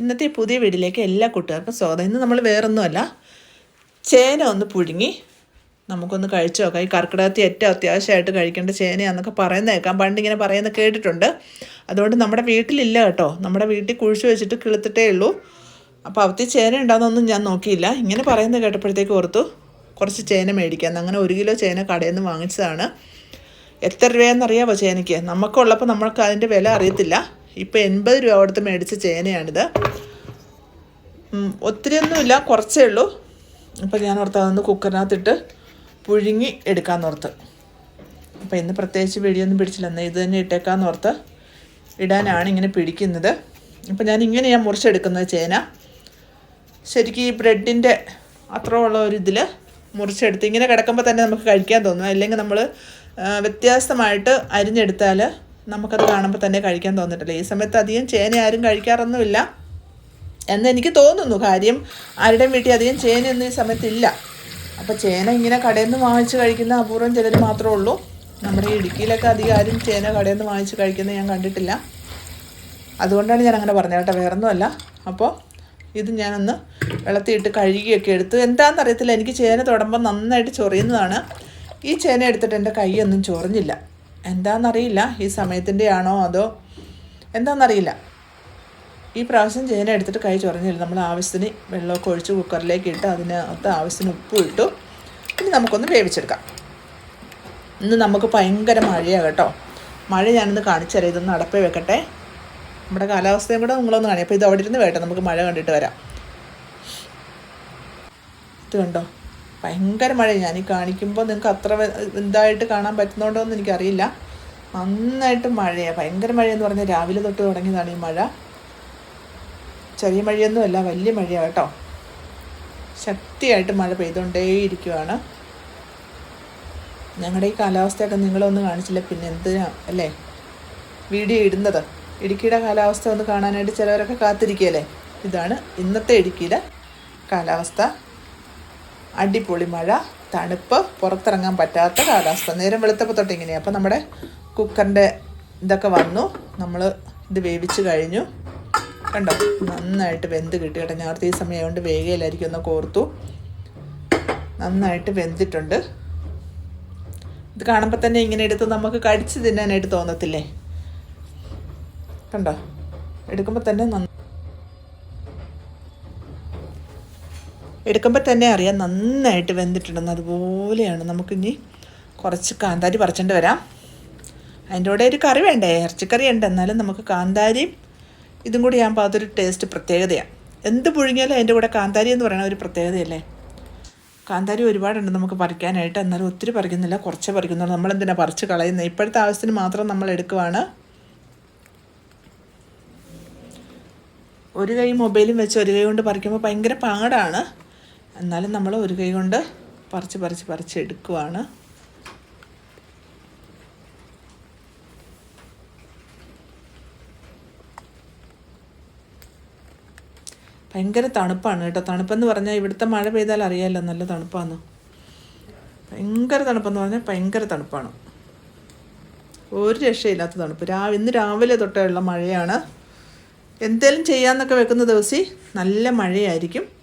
ഇന്നത്തെ പുതിയ വീടിലേക്ക് എല്ലാ കൂട്ടുകാർക്കും സ്വാഗതം. ഇന്ന് നമ്മൾ വേറൊന്നുമല്ല. ചേന ഒന്ന് പുഴുങ്ങി. നമുക്കൊന്ന് കഴിച്ചു നോക്കാം. ഈ കർക്കിടകത്തി ഏറ്റവും അത്യാവശ്യമായിട്ട് കഴിക്കേണ്ട ചേനയാന്നൊക്കെ പറയുന്ന കേൾക്കാം പണ്ട് ഇങ്ങനെ പറയുന്നത് കേട്ടിട്ടുണ്ട്. അതുകൊണ്ട് നമ്മുടെ വീട്ടിലില്ല കേട്ടോ. നമ്മുടെ വീട്ടിൽ കുഴിച്ചു വെച്ചിട്ട് കിളുത്തിട്ടേ ഉള്ളൂ. അപ്പോൾ അവത്തി ചേന ഉണ്ടാകുന്നൊന്നും ഞാൻ നോക്കിയില്ല. ഇങ്ങനെ പറയുന്നത് കേട്ടപ്പോഴത്തേക്ക് ഓർത്തു കുറച്ച് ചേന മേടിക്കാം. അങ്ങനെ ഒരു കിലോ ചേന കടയിൽ നിന്ന് വാങ്ങിച്ചതാണ്. എത്ര രൂപയെന്നറിയാമോ ചേനയ്ക്ക്? നമുക്കുള്ളപ്പോൾ നമ്മൾക്ക് അതിന്റെ വില അറിയത്തില്ല. ഇപ്പോൾ എൺപത് രൂപ കൊടുത്ത് മേടിച്ച ചേനയാണിത്. ഒത്തിരിയൊന്നുമില്ല കുറച്ചേ ഉള്ളൂ. അപ്പോൾ ഞാൻ ഓർത്ത് അതൊന്ന് കുക്കറിനകത്തിട്ട് പുഴുങ്ങി എടുക്കാമെന്ന് ഓർത്ത്. അപ്പോൾ ഇന്ന് പ്രത്യേകിച്ച് വെടിയൊന്നും പിടിച്ചില്ല. എന്നാൽ ഇത് തന്നെ ഇട്ടേക്കാന്ന് ഓർത്ത് ഇടാനാണ് ഇങ്ങനെ പിടിക്കുന്നത്. അപ്പോൾ ഞാൻ ഇങ്ങനെയാണ് മുറിച്ചെടുക്കുന്നത് ചേന. ശരിക്കും ഈ ബ്രെഡിന്റെ അത്രയുള്ള ഒരു ഇതിൽ മുറിച്ചെടുത്ത് ഇങ്ങനെ കിടക്കുമ്പോൾ തന്നെ നമുക്ക് കഴിക്കാൻ തോന്നും. അല്ലെങ്കിൽ നമ്മൾ വ്യത്യാസമായിട്ട് അരിഞ്ഞെടുത്താൽ നമുക്കത് കാണുമ്പോൾ തന്നെ കഴിക്കാൻ തോന്നിട്ടില്ല. ഈ സമയത്ത് അധികം ചേന ആരും കഴിക്കാറൊന്നുമില്ല. എന്ന് എനിക്ക് തോന്നുന്നു. കാര്യം ആരുടെയും വീട്ടിൽ അധികം ചേനയൊന്നും ഈ സമയത്തില്ല അപ്പോൾ ചേന ഇങ്ങനെ കടയിൽ നിന്ന് വാങ്ങിച്ച് കഴിക്കുന്ന അപൂർവം ചിലർ മാത്രമേ ഉള്ളൂ. നമ്മുടെ ഇടുക്കിയിലൊക്കെ അധികം ആരും ചേന കടയിൽ നിന്ന് വാങ്ങിച്ച് കഴിക്കുന്നത് ഞാൻ കണ്ടിട്ടില്ല. അതുകൊണ്ടാണ് ഞാൻ അങ്ങനെ പറഞ്ഞത് കേട്ടോ. വേറൊന്നുമല്ല. അപ്പോൾ ഇത് ഞാനൊന്ന് വെള്ളത്തിയിട്ട് കഴുകിയൊക്കെ എടുത്തു. എന്താണെന്ന് അറിയത്തില്ല. എനിക്ക് ചേന തൊടുമ്പോൾ നന്നായിട്ട് ചൊറിയുന്നതാണ്. ഈ ചേന എടുത്തിട്ട് എന്റെ കൈയൊന്നും ചൊറിഞ്ഞില്ല. എന്താണെന്നറിയില്ല ഈ സമയത്തിന്റെ ആണോ അതോ എന്താണെന്നറിയില്ല ഈ പ്രാവശ്യം ചേന എടുത്തിട്ട് കൈ ചൊറഞ്ഞില്ല നമ്മൾ ആവശ്യത്തിന് വെള്ളമൊക്കെ ഒഴിച്ച് കുക്കറിലേക്ക് ഇട്ട് അതിനകത്ത് ആവശ്യത്തിന് ഉപ്പ് ഇട്ടു. ഇനി നമുക്കൊന്ന് വേവിച്ചെടുക്കാം. ഇന്ന് നമുക്ക് ഭയങ്കര മഴയാണ് കേട്ടോ. മഴ ഞാനൊന്ന് കാണിച്ചറിയാം ഇതൊന്ന് അടപ്പേ വെക്കട്ടെ. നമ്മുടെ കാലാവസ്ഥയും കൂടെ നിങ്ങളൊന്ന് കാണിയാം അപ്പോൾ ഇത് അവിടെ ഇരുന്ന് വേട്ടെ. നമുക്ക് മഴ കണ്ടിട്ട് വരാം. ഇത് കണ്ടോ? ഭയങ്കര മഴ ഞാൻ ഈ കാണിക്കുമ്പോൾ നിങ്ങൾക്ക് അത്ര ഇതായിട്ട് കാണാൻ പറ്റുന്നുണ്ടോ എന്ന് എനിക്കറിയില്ല. നന്നായിട്ട് മഴയാണ് ഭയങ്കര മഴയെന്ന് പറഞ്ഞാൽ രാവിലെ തൊട്ട് തുടങ്ങിയതാണ് ഈ മഴ. ചെറിയ മഴയൊന്നുമല്ല വലിയ മഴയാണ് കേട്ടോ. ശക്തിയായിട്ട് മഴ പെയ്തുകൊണ്ടേയിരിക്കുവാണ് ഞങ്ങളുടെ ഈ കാലാവസ്ഥയൊക്കെ നിങ്ങളൊന്നും കാണിച്ചില്ല? പിന്നെ എന്തിനാ അല്ലേ? വീഡിയോ ഇടുന്നത്. ഇടുക്കിയുടെ കാലാവസ്ഥ ഒന്ന് കാണാനായിട്ട് ചിലവരൊക്കെ കാത്തിരിക്കുകയല്ലേ? ഇതാണ് ഇന്നത്തെ ഇടുക്കിയുടെ കാലാവസ്ഥ. അടിപൊളി മഴ തണുപ്പ് പുറത്തിറങ്ങാൻ പറ്റാത്ത കാലാവസ്ഥ. നേരം വെളുത്തപ്പോൾ തൊട്ട് ഇങ്ങനെയാണ് അപ്പോൾ നമ്മുടെ കുക്കറിന്റെ ഇതൊക്കെ വന്നു. നമ്മൾ ഇത് വേവിച്ച് കഴിഞ്ഞു. കണ്ടോ? നന്നായിട്ട് വെന്ത് കിട്ടി കേട്ടോ. ഞാൻ ഈ സമയം കൊണ്ട് വേഗയിലായിരിക്കും ഒന്ന് കോർത്തു നന്നായിട്ട് വെന്തിട്ടുണ്ട്. ഇത് കാണുമ്പോൾ തന്നെ ഇങ്ങനെ എടുത്ത് നമുക്ക് കടിച്ച് തിന്നാനായിട്ട് തോന്നത്തില്ലേ? കണ്ടോ? എടുക്കുമ്പോൾ തന്നെ നന്ന എടുക്കുമ്പോൾ തന്നെ അറിയാം നന്നായിട്ട് വെന്തിട്ടുണ്ടെന്ന്. അതുപോലെയാണ് നമുക്കിനി കുറച്ച് കാന്താരി പറിച്ചുകൊണ്ട് വരാം. അതിന്റെ കൂടെ ഒരു കറി വേണ്ടേ? ഇറച്ചിക്കറി ഉണ്ട്. എന്നാലും നമുക്ക് കാന്താരിയും ഇതും കൂടി ആകുമ്പോൾ അതൊരു ടേസ്റ്റ് പ്രത്യേകതയാണ് എന്ത് പുഴുങ്ങിയാലും അതിന്റെ കൂടെ കാന്താരി എന്ന് പറയുന്ന ഒരു പ്രത്യേകതയല്ലേ? കാന്താരി ഒരുപാടുണ്ട് നമുക്ക് പറിക്കാനായിട്ട്. എന്നാലും ഒത്തിരി പറിക്കുന്നില്ല. കുറച്ചേ പറിക്കുന്നുള്ളൂ. നമ്മളെന്തിനാണ് പറിച്ച് കളയുന്നത് ഇപ്പോഴത്തെ ആവശ്യത്തിന് മാത്രം നമ്മൾ എടുക്കുവാണ്. ഒരു കൈ മൊബൈലും വെച്ച് ഒരു കൈ കൊണ്ട് പറിക്കുമ്പോൾ ഭയങ്കര പാടാണ്. എന്നാലും നമ്മൾ ഒരു കൈ കൊണ്ട് പറിച്ച് പറിച്ച് പറിച്ച് എടുക്കുവാണ്. ഭയങ്കര തണുപ്പാണ് കേട്ടോ. തണുപ്പെന്ന് പറഞ്ഞാൽ ഇവിടുത്തെ മഴ പെയ്താൽ അറിയാമല്ലോ നല്ല തണുപ്പാണ് ഭയങ്കര തണുപ്പെന്ന് പറഞ്ഞാൽ ഭയങ്കര തണുപ്പാണ്. ഒരു രക്ഷയില്ലാത്ത തണുപ്പ്. രാവിലെ ഇന്ന് രാവിലെ തൊട്ടുള്ള മഴയാണ്. എന്തേലും ചെയ്യാമെന്നൊക്കെ വെക്കുന്ന ദിവസം നല്ല മഴയായിരിക്കും.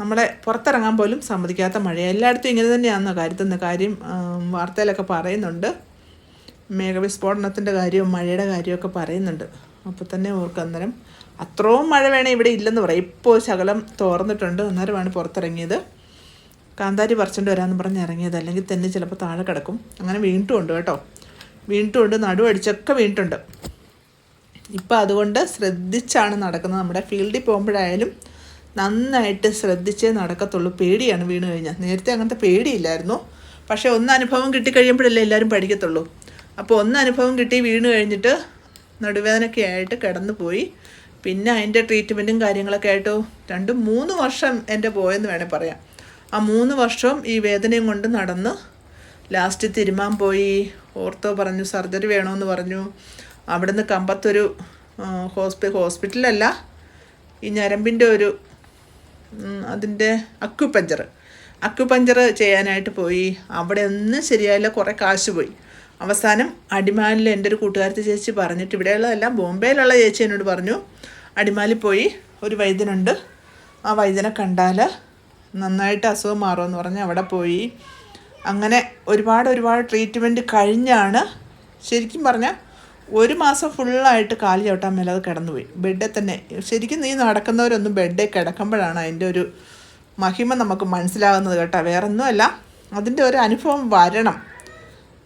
നമ്മളെ പുറത്തിറങ്ങാൻ പോലും സമ്മതിക്കാത്ത മഴ എല്ലായിടത്തും ഇങ്ങനെ തന്നെയാണെന്നോ കാര്യത്തിൽ കാര്യം വാർത്തയിലൊക്കെ പറയുന്നുണ്ട്. മേഘവിസ്ഫോടനത്തിന്റെ കാര്യവും മഴയുടെ കാര്യമൊക്കെ പറയുന്നുണ്ട്. അപ്പോൾ തന്നെ ഓർക്കുക അന്നേരം അത്രയും മഴ വേണേൽ ഇവിടെ ഇല്ലെന്ന് പറയാം. ഇപ്പോൾ ശകലം തോർന്നിട്ടുണ്ട്. അന്നേരമാണ് പുറത്തിറങ്ങിയത്. കാന്താരി പറിച്ചുകൊണ്ട് വരാമെന്ന് പറഞ്ഞ് ഇറങ്ങിയത്. അല്ലെങ്കിൽ തന്നെ ചിലപ്പോൾ താഴെ കിടക്കും. അങ്ങനെ വീണിട്ടുമുണ്ട് കേട്ടോ. വീണിട്ടുമുണ്ട്. നടുവടിച്ചൊക്കെ വീണിട്ടുണ്ട്. ഇപ്പം അതുകൊണ്ട് ശ്രദ്ധിച്ചാണ് നടക്കുന്നത്. നമ്മുടെ ഫീൽഡിൽ പോകുമ്പോഴായാലും നന്നായിട്ട് ശ്രദ്ധിച്ചേ നടക്കത്തുള്ളൂ. പേടിയാണ് വീണ് കഴിഞ്ഞാൽ. നേരത്തെ അങ്ങനത്തെ പേടിയില്ലായിരുന്നു. പക്ഷേ ഒന്ന് അനുഭവം കിട്ടിക്കഴിയുമ്പോഴല്ലേ എല്ലാവരും പഠിക്കത്തുള്ളൂ. അപ്പോൾ ഒന്ന് അനുഭവം കിട്ടി വീണ് കഴിഞ്ഞിട്ട് നടുവേദനയൊക്കെ ആയിട്ട് കിടന്നു പോയി പിന്നെ അതിന്റെ ട്രീറ്റ്മെന്റും കാര്യങ്ങളൊക്കെ ആയിട്ട് രണ്ട് മൂന്ന് വർഷം എന്റെ പോയെന്ന് വേണേൽ പറയാം. ആ മൂന്ന് വർഷവും ഈ വേദനയും കൊണ്ട് നടന്ന് ലാസ്റ്റ് തിരുമാൻ പോയി. ഓർത്തോ പറഞ്ഞു സർജറി വേണമെന്ന് പറഞ്ഞു. അവിടുന്ന് കമ്പത്തൊരു ഹോസ്പി ഹോസ്പിറ്റലല്ല. ഈ ഞരമ്പിന്റെ ഒരു അതിന്റെ അക്യുപഞ്ചർ അക്യുപഞ്ചർ ചെയ്യാനായിട്ട് പോയി. അവിടെ ഒന്നും ശരിയായില്ല കുറേ കാശ് പോയി. അവസാനം അടിമാലിൽ എന്റെ ഒരു കൂട്ടുകാരത്തെ ചേച്ചി പറഞ്ഞിട്ട് ഇവിടെയുള്ളതെല്ലാം ബോംബെയിലുള്ള ചേച്ചി എന്നോട് പറഞ്ഞു. അടിമാലിൽ പോയി ഒരു വൈദ്യനുണ്ട്. ആ വൈദ്യനെ കണ്ടാൽ നന്നായിട്ട് അസുഖം മാറുമെന്ന് പറഞ്ഞ് അവിടെ പോയി. അങ്ങനെ ഒരുപാട് ഒരുപാട് ട്രീറ്റ്മെന്റ് കഴിഞ്ഞാണ് ശരിക്കും പറഞ്ഞാൽ ഒരു മാസം ഫുള്ളായിട്ട് കാൽ ചവിട്ടാൻ മേലാതെ കിടന്നുപോയി. ബെഡിൽ തന്നെ. ശരിക്കും നീ നടക്കുന്നവരൊന്നും ബെഡിൽ കിടക്കുമ്പോഴാണ് അതിന്റെ ഒരു മഹിമ നമുക്ക് മനസ്സിലാകുന്നത് കേട്ടോ. വേറൊന്നുമല്ല അതിന്റെ ഒരു അനുഭവം വരണം.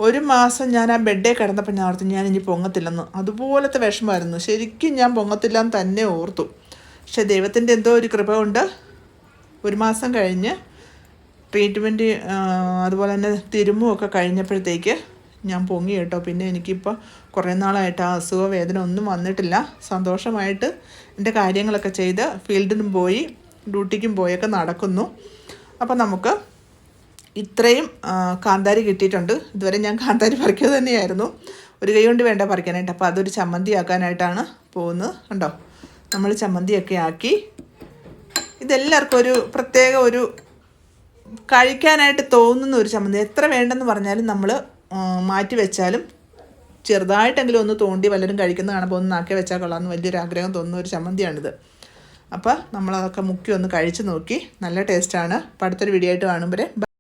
ഒരു മാസം ഞാൻ ആ ബെഡിൽ കിടന്നപ്പോൾ ഞാൻ ഓർത്തു ഞാൻ ഇനി പൊങ്ങത്തില്ലെന്ന്. അതുപോലത്തെ വിഷമമായിരുന്നു. ശരിക്കും ഞാൻ പൊങ്ങത്തില്ലെന്ന് തന്നെ ഓർത്തു. പക്ഷേ ദൈവത്തിന്റെ എന്തോ ഒരു കൃപ കൊണ്ട് ഒരു മാസം കഴിഞ്ഞ് ട്രീറ്റ്മെന്റ് അതുപോലെ തന്നെ തിരുമ്മുമൊക്കെ കഴിഞ്ഞപ്പോഴത്തേക്ക് ഞാൻ പൊങ്ങി കേട്ടോ. പിന്നെ എനിക്കിപ്പോൾ കുറേ നാളായിട്ട് ആ അസുഖ വേദന ഒന്നും വന്നിട്ടില്ല. സന്തോഷമായിട്ട് എന്റെ കാര്യങ്ങളൊക്കെ ചെയ്ത് ഫീൽഡിനും പോയി ഡ്യൂട്ടിക്കും പോയൊക്കെ നടക്കുന്നു. അപ്പോൾ നമുക്ക് ഇത്രയും കാന്താരി കിട്ടിയിട്ടുണ്ട്. ഇതുവരെ ഞാൻ കാന്താരി പറിക്കുക തന്നെയായിരുന്നു. ഒരു കൈ കൊണ്ട് വേണ്ട പറിക്കാനായിട്ട്. അപ്പോൾ അതൊരു ചമ്മന്തി ആക്കാനായിട്ടാണ് പോകുന്നത് കണ്ടോ? നമ്മൾ ചമ്മന്തിയൊക്കെ ആക്കി. ഇതെല്ലാവർക്കും ഒരു പ്രത്യേക ഒരു കഴിക്കാനായിട്ട് തോന്നുന്ന ഒരു ചമ്മന്തി. എത്ര വേണ്ടെന്ന് പറഞ്ഞാലും നമ്മൾ മാറ്റി വെച്ചാലും ചെറുതായിട്ടെങ്കിലും ഒന്ന് തോണ്ടി വല്ലരും കഴിക്കുന്ന കാണുമ്പോൾ ഒന്ന് നാക്കി വെച്ചാൽ കൊള്ളാമെന്ന് വലിയൊരു ആഗ്രഹം തോന്നുന്ന ഒരു ചമ്മന്തിയാണിത്. അപ്പോൾ നമ്മളതൊക്കെ മുക്കി ഒന്ന് കഴിച്ച് നോക്കി. നല്ല ടേസ്റ്റാണ്. അപ്പോൾ അടുത്തൊരു വീഡിയോ ആയിട്ട് കാണുമ്പോൾ